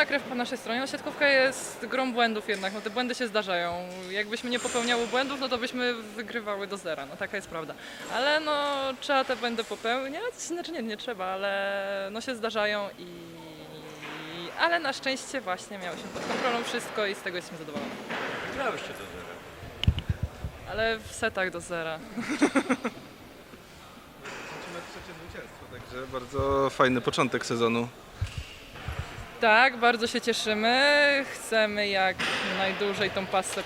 zimna krew po naszej stronie. No, siatkówka jest grą błędów jednak, no te błędy się zdarzają. Jakbyśmy nie popełniały błędów, no to byśmy wygrywały do zera, no taka jest prawda. Ale no trzeba te błędy popełniać, znaczy nie, nie trzeba, ale no się zdarzają i... Ale na szczęście właśnie miałyśmy pod kontrolą wszystko i z tego jestem zadowolona. Grałyście do zera. Ale w setach do zera. Zobaczymy trzecie zwycięstwo, także bardzo fajny początek sezonu. Tak, bardzo się cieszymy. Chcemy jak najdłużej tą pasę y,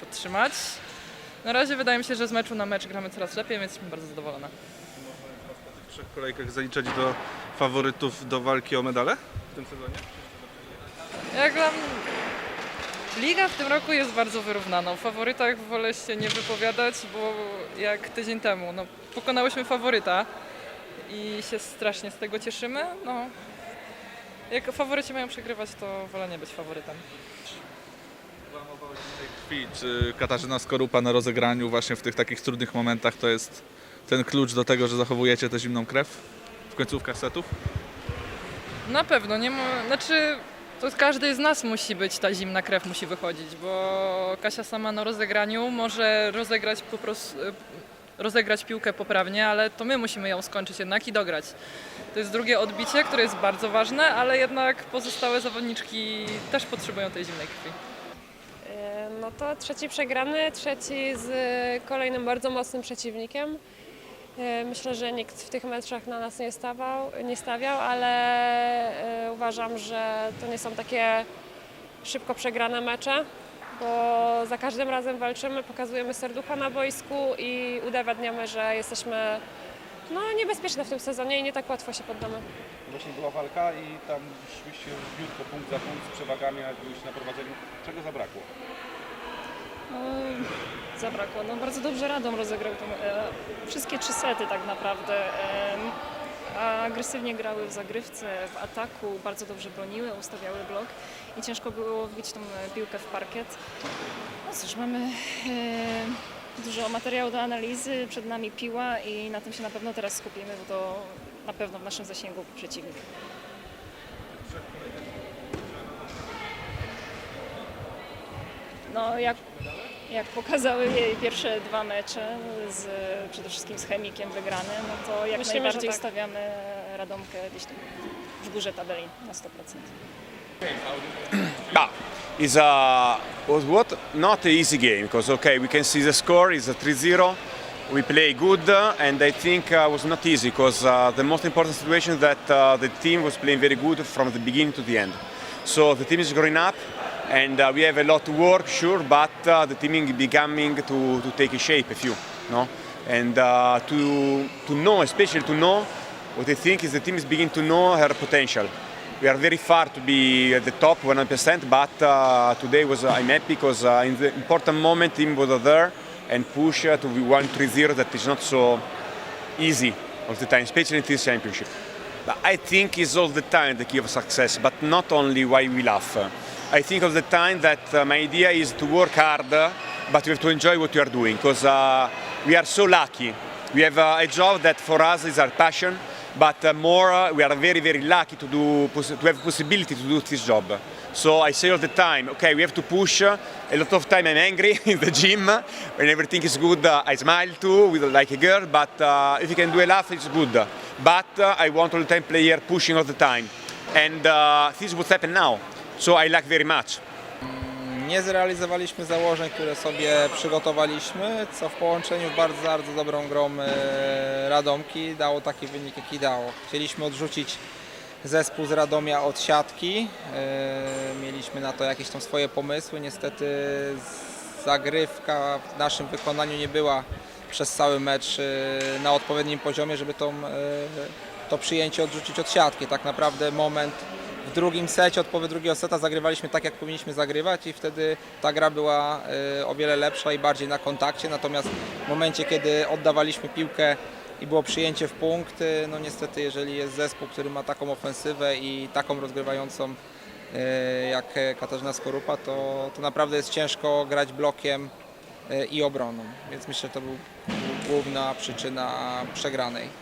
podtrzymać. Na razie wydaje mi się, że z meczu na mecz gramy coraz lepiej, więc jesteśmy bardzo zadowolone. W trzech kolejkach zaliczać do faworytów do walki o medale w tym sezonie? Jak dla Liga w tym roku jest bardzo wyrównana. O faworytach wolę się nie wypowiadać, bo jak tydzień temu no, pokonałyśmy faworyta i się strasznie z tego cieszymy. No, jak faworyci mają przegrywać, to wolę nie być faworytem. Załamowałeś tej krwi. Czy Katarzyna Skorupa na rozegraniu właśnie w tych takich trudnych momentach to jest ten klucz do tego, że zachowujecie tę zimną krew w końcówkach setów? Na pewno, nie ma, znaczy to każdy z nas musi być, ta zimna krew musi wychodzić, bo Kasia sama na rozegraniu może rozegrać po prostu, rozegrać piłkę poprawnie, ale to my musimy ją skończyć jednak i dograć. To jest drugie odbicie, które jest bardzo ważne, ale jednak pozostałe zawodniczki też potrzebują tej zimnej krwi. E, No to trzeci przegrany, trzeci z kolejnym bardzo mocnym przeciwnikiem. E, Myślę, że nikt w tych meczach na nas nie stawał, nie stawiał, ale e, uważam, że to nie są takie szybko przegrane mecze, bo za każdym razem walczymy, pokazujemy serducha na boisku i udowadniamy, że jesteśmy no, niebezpieczne w tym sezonie i nie tak łatwo się poddamy. Właśnie była walka i tam szliście biutko punkt za punkt z przewagami, a byliście na prowadzeniu. Czego zabrakło? No, zabrakło. No, bardzo dobrze Radom rozegrał tą, e, wszystkie trzy sety tak naprawdę. E, agresywnie grały w zagrywce, w ataku, bardzo dobrze broniły, ustawiały blok i ciężko było wbić tą piłkę w parkiet. No cóż, mamy e, dużo materiału do analizy, przed nami piła i na tym się na pewno teraz skupimy, bo to na pewno w naszym zasięgu przeciwnik. No, jak, jak pokazały jej pierwsze dwa mecze, z, przede wszystkim z Chemikiem wygrane, no to jak Myślimy, najbardziej tak. stawiamy Radomkę gdzieś tam w górze tabeli na 100%. Ah, it's a was what not an easy game because okay we can see the score is a 3-0 we play good and I think uh, was not easy because uh, the most important situation that uh, the team was playing very good from the beginning to the end so the team is growing up and uh, we have a lot to work sure but uh, the team is becoming to, to take a shape a few no and uh, to to know especially to know what I think is the team is beginning to know her potential we are very far to be at the top 100%, but uh, today was uh, I'm happy because uh, in the important moment team was there and push to be 1-3-0 that is not so easy all the time, especially in this championship. But I think it's all the time the key of success, but not only why we laugh. I think all the time that uh, my idea is to work hard, uh, but you have to enjoy what you are doing because uh, we are so lucky. We have uh, a job that for us is our passion, but uh, more uh, we are very very lucky to do to have possibility to do this job. So I say all the time, okay, we have to push. A lot of time I'm angry in the gym when everything is good. Uh, I smile too, with like a girl. But uh, if you can do a laugh, it's good. But uh, I want all the time player pushing all the time, and this is what's happened now. So I like very much. nie zrealizowaliśmy założeń, które sobie przygotowaliśmy, co w połączeniu z bardzo, bardzo dobrą grą e, Radomki dało taki wynik, jaki dało. Chcieliśmy odrzucić zespół z Radomia od siatki, e, mieliśmy na to jakieś tam swoje pomysły, niestety zagrywka w naszym wykonaniu nie była przez cały mecz e, na odpowiednim poziomie, żeby tą, to przyjęcie odrzucić od siatki. Tak naprawdę moment w drugim secie, od połowy drugiego seta zagrywaliśmy tak, jak powinniśmy zagrywać i wtedy ta gra była e, o wiele lepsza i bardziej na kontakcie, natomiast w momencie, kiedy oddawaliśmy piłkę i było przyjęcie w punkt, e, no niestety jeżeli jest zespół, który ma taką ofensywę i taką rozgrywającą e, jak Katarzyna Skorupa, to, to naprawdę jest ciężko grać blokiem i obroną, więc myślę, że to był główna przyczyna przegranej.